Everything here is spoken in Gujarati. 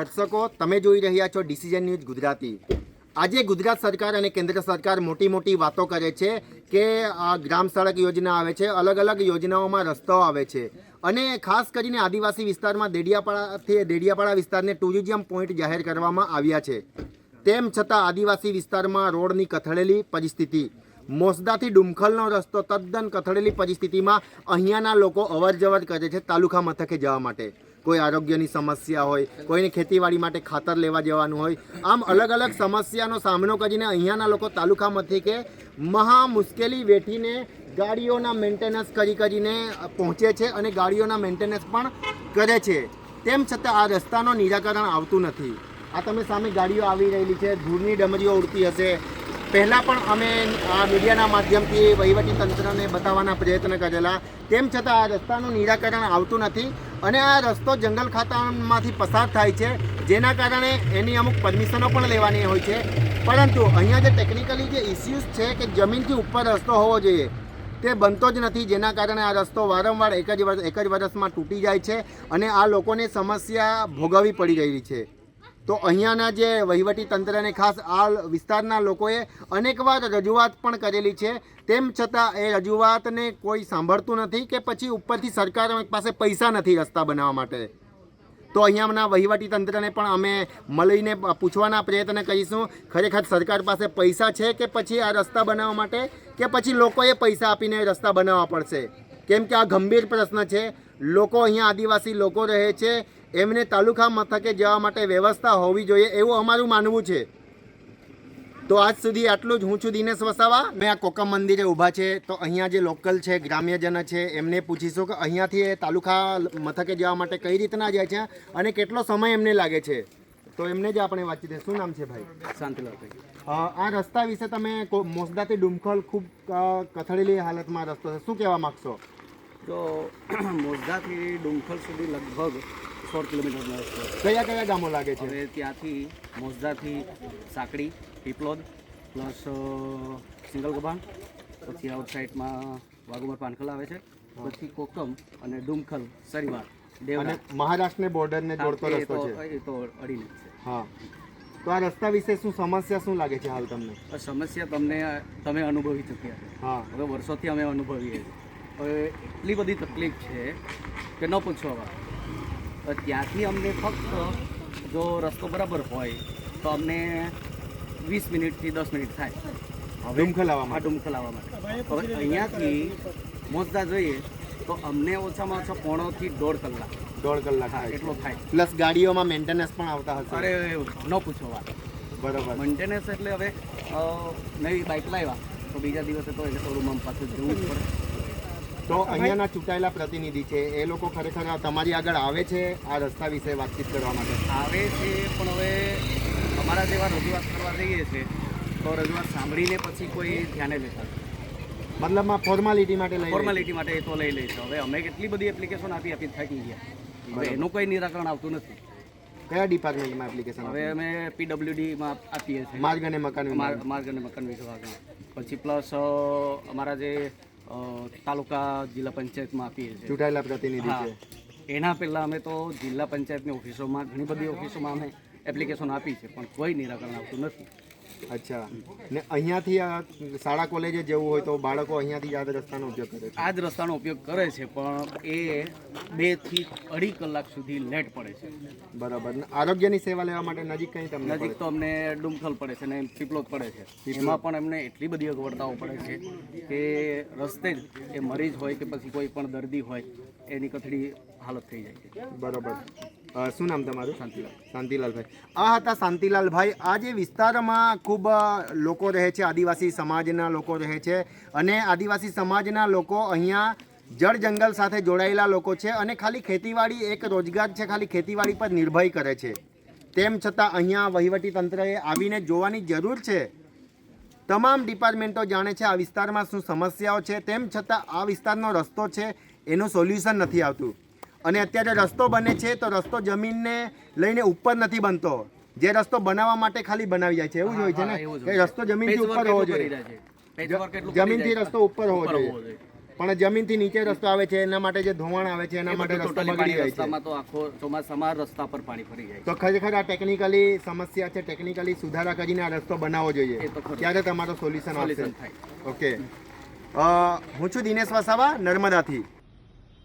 દર્શકો, તમે જોઈ રહ્યા છો ડિસિઝન ન્યૂઝ ગુજરાતી. આજે ગુજરાત સરકાર અને કેન્દ્ર સરકાર મોટી મોટી વાતો કરે છે કે ગ્રામ સડક યોજના આવે છે અલગ અલગ યોજનાઓમાં રસ્તાઓ આવે છે. અને ખાસ કરીને આદિવાસી વિસ્તારમાં દેડિયાપાડાથી દેડિયાપાડા વિસ્તારને ટુરિઝમ પોઈન્ટ જાહેર કરવામાં આવ્યા છે. તેમ છતાં આદિવાસી વિસ્તારમાં રોડની કથળેલી પરિસ્થિતિ. મોસદાથી ડુમખલનો રસ્તો તદ્દન કથળેલી પરિસ્થિતિમાં અહીંયાના લોકો અવર જવર કરે છે તાલુકા મથકે જવા માટે. કોઈ આરોગ્યની સમસ્યા હોય, કોઈને ખેતીવાડી માટે ખાતર લેવા જવાનું હોય, આમ અલગ અલગ સમસ્યાનો સામનો કરીને અહીંયાના લોકો તાલુકા મથકે મહા મુશ્કેલી વેઠીને ગાડીઓના મેન્ટેનન્સ કરી કરીને પહોંચે છે અને ગાડીઓના મેન્ટેનન્સ પણ કરે છે. તેમ છતાં આ રસ્તાનો નિરાકરણ આવતું નથી. આ તમે સામે ગાડીઓ આવી રહેલી છે, ધૂળની ડમરીઓ ઉડતી હશે. પહેલાં પણ અમે આ મીડિયાના માધ્યમથી વહીવટી તંત્રને બતાવવાના પ્રયત્ન કરેલા. તેમ છતાં આ રસ્તાનું નિરાકરણ આવતું નથી. અને આ રસ્તો જંગલ ખાતામાંથી પસાર થાય છે, જેના કારણે એની અમુક પરમિશનો પણ લેવાની હોય છે. પરંતુ અહીંયા જે ટેકનિકલી જે ઇસ્યુઝ છે કે જમીનથી ઉપર રસ્તો હોવો જોઈએ, તે બનતો જ નથી. જેના કારણે આ રસ્તો વારંવાર એક જ વર્ષ એક જ વર્ષમાં તૂટી જાય છે અને આ લોકોને સમસ્યા ભોગવવી પડી રહી છે. તો અહીંયાના જે વહીવટી તંત્રને ખાસ આ વિસ્તારના લોકોએ અનેકવાર રજૂઆત પણ કરેલી છે. તેમ છતાં એ રજૂઆતને કોઈ સાંભળતું નથી કે પછી ઉપરથી સરકાર પાસે પૈસા નથી રસ્તા બનાવવા માટે. તો અહીંયાના વહીવટી તંત્રને પણ અમે મળીને પૂછવાના પ્રયત્ન કરીશું. ખરેખર સરકાર પાસે પૈસા છે કે પછી આ રસ્તા બનાવવા માટે? કે પછી લોકોએ પૈસા આપીને રસ્તા બનાવવા પડશે? કેમ કે આ ગંભીર પ્રશ્ન છે. લોકો અહીંયા આદિવાસી લોકો રહે છે. એમને તાલુકા મથકે જવા માટે વ્યવસ્થા હોવી જોઈએ એવું અમારું માનવું છે. તો આજ સુધી આટલું જ. હું છું દિનેશ વસાવા. મેં આ કોકમ મંદિરે ઊભા છે. તો અહીંયા જે લોકલ છે ગ્રામ્યજન છે એમને પૂછીશું કે અહીંયાથી એ તાલુકા મથકે જવા માટે કઈ રીતના જાય છે અને કેટલો સમય એમને લાગે છે. તો એમને જ આપણે વાતચીત. શું નામ છે ભાઈ? શાંતિલાલભાઈ ભાઈ. આ રસ્તા વિશે તમે કો- મોસદાથી ડુમખલ ખૂબ કથળેલી હાલતમાં રસ્તો છે. શું કહેવા માગશો? તો મોસદાથી ડુમખલ સુધી લગભગ સોળ કિલોમીટરનો રસ્તો કયા કયા ગામો લાગે છે? હવે ત્યાંથી મોસદાથી સાંકડી પીપલોદ પ્લસ સિંગલ ગભાણ પછી આઉટ સાઈડમાં વાઘુમર પાનખલ આવે છે પછી કોકમ અને ડુમખલ સરીવાર અને મહારાષ્ટ્રને બોર્ડરને જોડતો રસ્તો છે. એ તો અડીને છે. હા. તો આ રસ્તા વિશે શું સમસ્યા શું લાગે છે હાલ તમને? સમસ્યા તમને તમે અનુભવી ચૂક્યા હા. હવે વર્ષોથી અમે અનુભવીએ છીએ. હવે એટલી બધી તકલીફ છે કે ન પૂછવા વાત તો ત્યાંથી અમને ફક્ત જો રસ્તો બરાબર હોય તો અમને વીસ મિનિટથી દસ મિનિટ થાય. હવે ડુમખલાવા માટે. ડુમખલ માટે. હવે અહીંયાથી મોજદા જોઈએ તો અમને ઓછામાં ઓછા પોણોથી દોઢ કલાક. દોઢ કલાક એટલો થાય. પ્લસ ગાડીઓમાં મેન્ટેનન્સ પણ આવતા હશે. અરે ન પૂછો વાત. બરાબર. મેન્ટેનન્સ એટલે હવે નવી બાઇક લાવ્યા તો બીજા દિવસે તો એને શોરૂમમાં પાછું જવું જ પડે. તો અહીંયાના ચૂંટાયેલા પ્રતિનિધિ છે. એ લોકો ખરેખર તમારી આગળ આવે છે આ રસ્તા વિશે વાતચીત કરવા માટે? આવે છે પણ હવે અમારા જેવા રજૂઆત કરવા જઈએ છે તો રજૂઆત સાંભળીને પછી કોઈ ધ્યાને લેતા મતલબમાં ફોર્માલિટી માટે ફોર્માલિટી માટે એ તો લઈ લે છે. હવે અમે કેટલી બધી એપ્લિકેશન આપી આપી થાકી ગયા હવે એનું કોઈ નિરાકરણ આવતું નથી. કયા ડિપાર્ટમેન્ટમાં એપ્લિકેશન હવે અમે પીડબ્લ્યુડીમાં આપીએ છીએ. માર્ગ અને મકાન. માર્ગ અને મકાન વિભાગમાં. પછી પ્લસ અમારા જે તાલુકા જિલ્લા પંચાયતમાં આપીએ છીએ. ચૂંટાયેલા પ્રતિનિધિ છે. એના પહેલાં અમે તો જિલ્લા પંચાયતની ઓફિસોમાં ઘણી બધી ઓફિસોમાં અમે એપ્લિકેશન આપી છે પણ કોઈ નિરાકરણ આવતું નથી. અચ્છા. ને અહીંયાથી આ શાળા કોલેજે જવું હોય તો બાળકો અહીંયાથી જ આ રસ્તાનો ઉપયોગ કરે છે? આ જ રસ્તાનો ઉપયોગ કરે છે પણ એ બેથી અઢી કલાક સુધી લેટ પડે છે. બરાબર. ને આરોગ્યની સેવા લેવા માટે નજીક કઈ તમને નજીક તો અમને ડુમખલ પડે છે ને પીપલોદ પડે છે. એમાં પણ અમને એટલી બધી અગવડતાઓ પડે છે કે રસ્તે જ એ મરીજ હોય કે પછી કોઈ પણ દર્દી હોય એની કથળી હાલત થઈ જાય છે. બરોબર. શું નામ તમારું? શાંતિલાલ. શાંતિલાલભાઈ. આ હતા શાંતિલાલભાઈ. આ જે વિસ્તારમાં ખૂબ લોકો રહે છે આદિવાસી સમાજના લોકો રહે છે અને આદિવાસી સમાજના લોકો અહીંયા જળ જંગલ સાથે જોડાયેલા લોકો છે અને ખાલી ખેતીવાડી એક રોજગાર છે ખાલી ખેતીવાડી પર નિર્ભય કરે છે. તેમ છતાં અહીંયા વહીવટી તંત્રએ આવીને જોવાની જરૂર છે. તમામ ડિપાર્ટમેન્ટો જાણે છે આ વિસ્તારમાં શું સમસ્યાઓ છે. તેમ છતાં આ વિસ્તારનો રસ્તો છે એનું સોલ્યુશન નથી આવતું. અને અત્યારે રસ્તો બને છે તો રસ્તો જમીનને લઈને ઉપર નથી બનતો. જે રસ્તો બનાવવા માટે ખાલી બનાવી જાય છે. એવું જ હોય છે ને? કે રસ્તો જમીનથી ઉપર હોવો જોઈએ. જમીનથી રસ્તો ઉપર હોવો જોઈએ. પણ જમીનથી નીચે રસ્તો આવે છે એના માટે જે ધોવાણ આવે છે એના માટે રસ્તો બગડી જાય છે. તો આખો ચોમાસામાં રસ્તા પર પાણી ફરી જાય તો ખરેખર આ ટેકનિકલી સમસ્યા છે ટેકનિકલી સુધારા કરીને આ રસ્તો બનાવવો જોઈએ. ત્યારે તમારો સોલ્યુશન આવશે. ઓકે હું છું દિનેશ વસાવા નર્મદાથી.